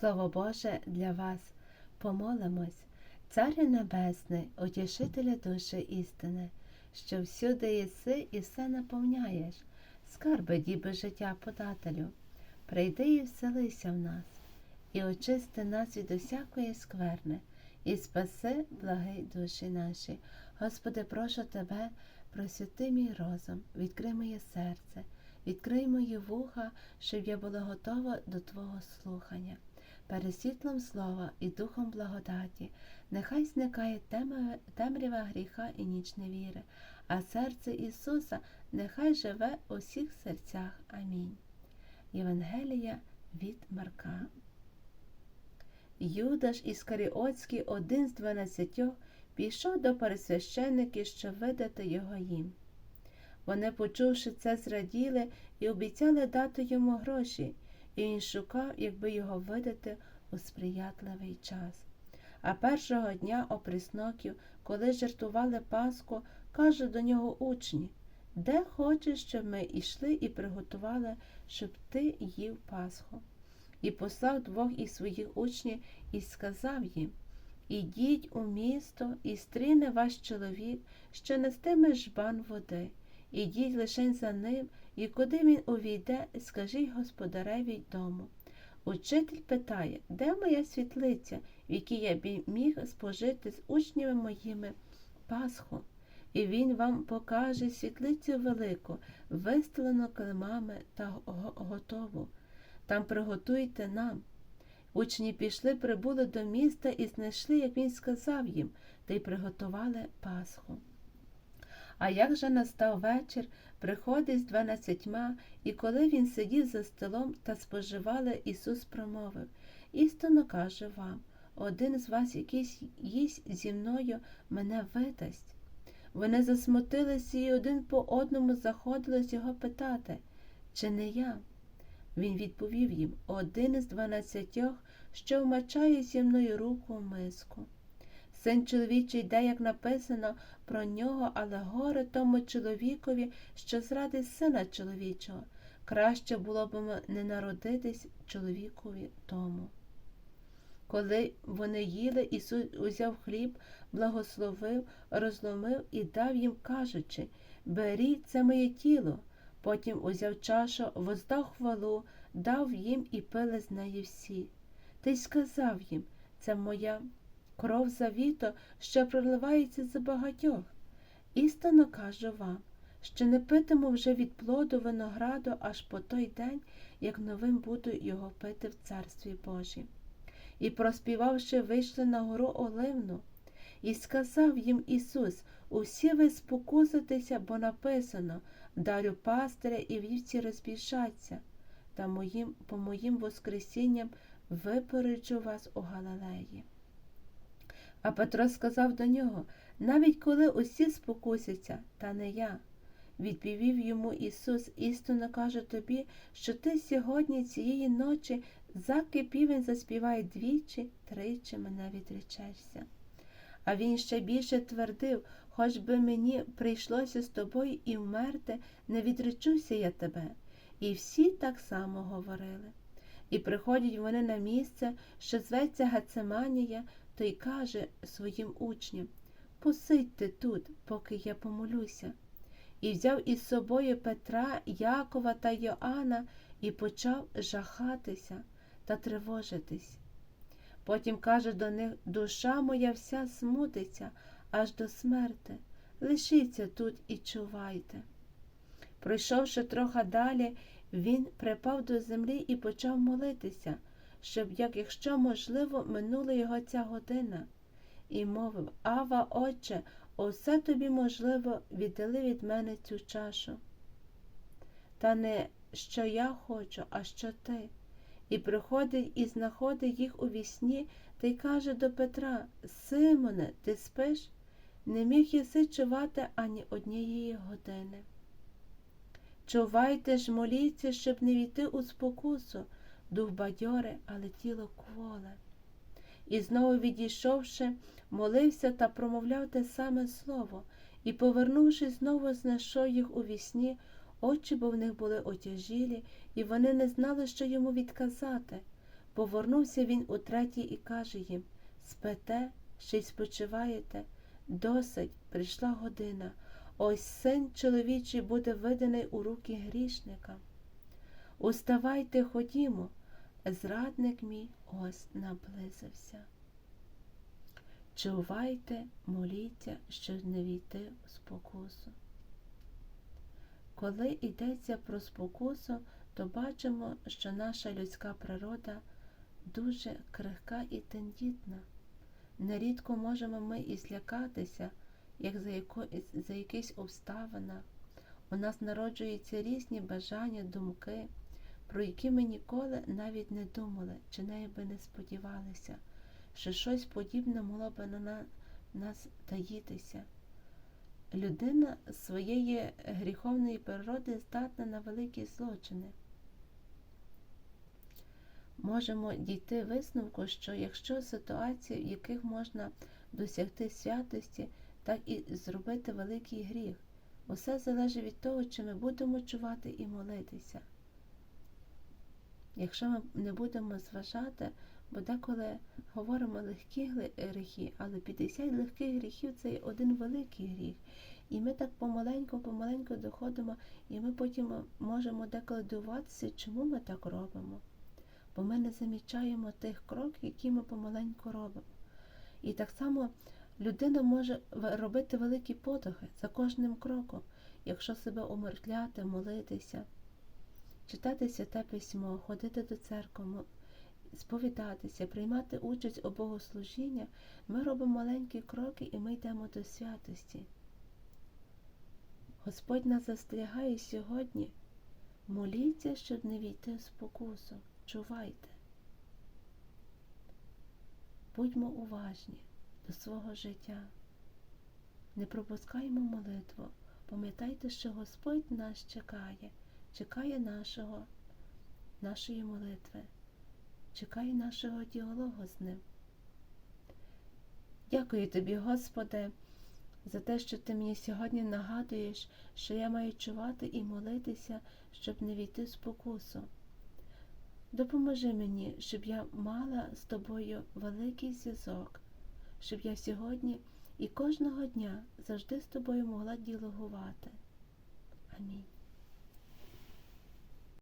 Слово Боже для вас. Помолимось, Царю Небесний, утішителя душі істини, що всюди єси і все наповняєш, скарби діби життя подателю. Прийди і вселися в нас, і очисти нас від усякої скверни, і спаси, благий душі наші. Господи, прошу Тебе, просвяти мій розум, відкрий моє серце, відкрий мої вуха, щоб я була готова до Твого слухання. Перед світлом слова і духом благодаті, нехай зникає темрява, гріха і ніч невіри, а серце Ісуса нехай живе у всіх серцях. Амінь. Євангелія від Марка. Юдаш Іскаріотський, один з дванадцятьох, пішов до пересвящеників, щоб видати його їм. Вони, почувши це, зраділи і обіцяли дати йому гроші, і він шукав, якби його видати у сприятливий час. А першого дня оприсноків, коли жартували Пасху, каже до нього учні де хочеш, щоб ми йшли і приготували, щоб ти їв Пасху. І послав двох із своїх учнів і сказав їм Ідіть у місто, і стріне ваш чоловік, що нестиме жбан води. Ідіть лише за ним, і куди він увійде, скажіть господареві дому. Учитель питає, де моя світлиця, в якій я б міг спожити з учнями моїми Пасху? І він вам покаже світлицю велику, вистелену килимами та готову. Там приготуйте нам. Учні пішли, прибули до міста і знайшли, як він сказав їм, та й приготували Пасху. А як же настав вечір, приходить з дванадцятьма, і коли він сидів за столом та споживали, Ісус промовив Істинно кажу вам, один з вас, якийсь їсть зі мною, мене видасть. Вони засмутилися і один по одному заходились його питати, чи не я? Він відповів їм один із дванадцятьох, що вмачає зі мною руку в миску. Син чоловічий йде, як написано про нього, але горе тому чоловікові, що зрадить сина чоловічого. Краще було б не народитись чоловікові тому. Коли вони їли, Ісус узяв хліб, благословив, розломив і дав їм, кажучи Беріть це моє тіло. Потім узяв чашу, воздав хвалу, дав їм і пили з неї всі. Та й сказав їм це моя кров завіто, що проливається за багатьох. Істинно кажу вам, що не питиму вже від плоду винограду аж по той день, як новим буду його пити в Царстві Божім. І, проспівавши, вийшли на гору Оливну, і сказав їм Ісус усі ви спокуситеся, бо написано дарю пастиря і вівці розбіжаться, та моїм, по моїм Воскресінням випереджу вас у Галилеї. А Петро сказав до нього навіть коли усі спокусяться, та не я. Відповів йому Ісус, істинно кажу тобі, що ти сьогодні цієї ночі, заки півень заспіває двічі, тричі мене відречешся. А він ще більше твердив, хоч би мені прийшлося з тобою і вмерти, не відречуся я тебе. І всі так само говорили. І приходять вони на місце, що зветься Гацеманія, то й каже своїм учням Посидьте тут, поки я помолюся. І взяв із собою Петра, Якова та Йоанна і почав жахатися та тривожитись. Потім каже до них душа моя вся смутиться аж до смерти. Лишіться тут і чувайте. Пройшовши трохи далі, він припав до землі і почав молитися, щоб, як якщо можливо, минула його ця година, і мовив Ава, Отче, усе тобі можливо, віддали від мене цю чашу. Та не що я хочу, а що ти. І приходить і знаходить їх у вісні та й каже до Петра Симоне, ти спиш? Не міг єси чувати ані однієї години. Чувайте ж, моліться, щоб не війти у спокусу, дух бадьоре, але тіло кволе. І знову відійшовши, молився та промовляв те саме слово, і, повернувшись, знову знайшов їх у вісні, очі бо в них були отяжілі, і вони не знали, що йому відказати. Повернувся він утретє і каже їм Спите, ще й спочиваєте, досить прийшла година. Ось син чоловічий буде виданий у руки грішника. Уставайте, ходімо, зрадник мій ось наблизився. Чувайте, моліться, щоб не війти у спокусу. Коли йдеться про спокусу, то бачимо, що наша людська природа дуже крихка і тендітна. Нерідко можемо ми і злякатися, як за, яко... за якийсь обставина. У нас народжуються різні бажання, думки, про які ми ніколи навіть не думали, чи неї би не сподівалися, що щось подібне могло би на нас таїтися. Людина своєї гріховної природи здатна на великі злочини. Можемо дійти висновку, що якщо ситуації, в яких можна досягти святості, так і зробити великий гріх, усе залежить від того, чи ми будемо чувати і молитися. Якщо ми не будемо зважати, бо деколи говоримо легкі гріхи, але 50 легких гріхів це один великий гріх. І ми так помаленьку-помаленьку доходимо, і ми потім можемо деколи дивуватися, чому ми так робимо. Бо ми не замічаємо тих кроків, які ми помаленьку робимо. І так само людина може робити великі подвиги за кожним кроком, якщо себе умертвляти, молитися, читати святе письмо, ходити до церкви, сповідатися, приймати участь у богослужіння, ми робимо маленькі кроки і ми йдемо до святості. Господь нас застерігає сьогодні. Моліться, щоб не війти в спокусу. Чувайте. Будьмо уважні до свого життя. Не пропускаймо молитву. Пам'ятайте, що Господь нас чекає, чекає нашого, нашої молитви, чекає нашого діалогу з ним. Дякую тобі, Господи, за те, що ти мені сьогодні нагадуєш, що я маю чувати і молитися, щоб не війти в спокусу. Допоможи мені, щоб я мала з тобою великий зв'язок, щоб я сьогодні і кожного дня завжди з тобою могла діалогувати. Амінь.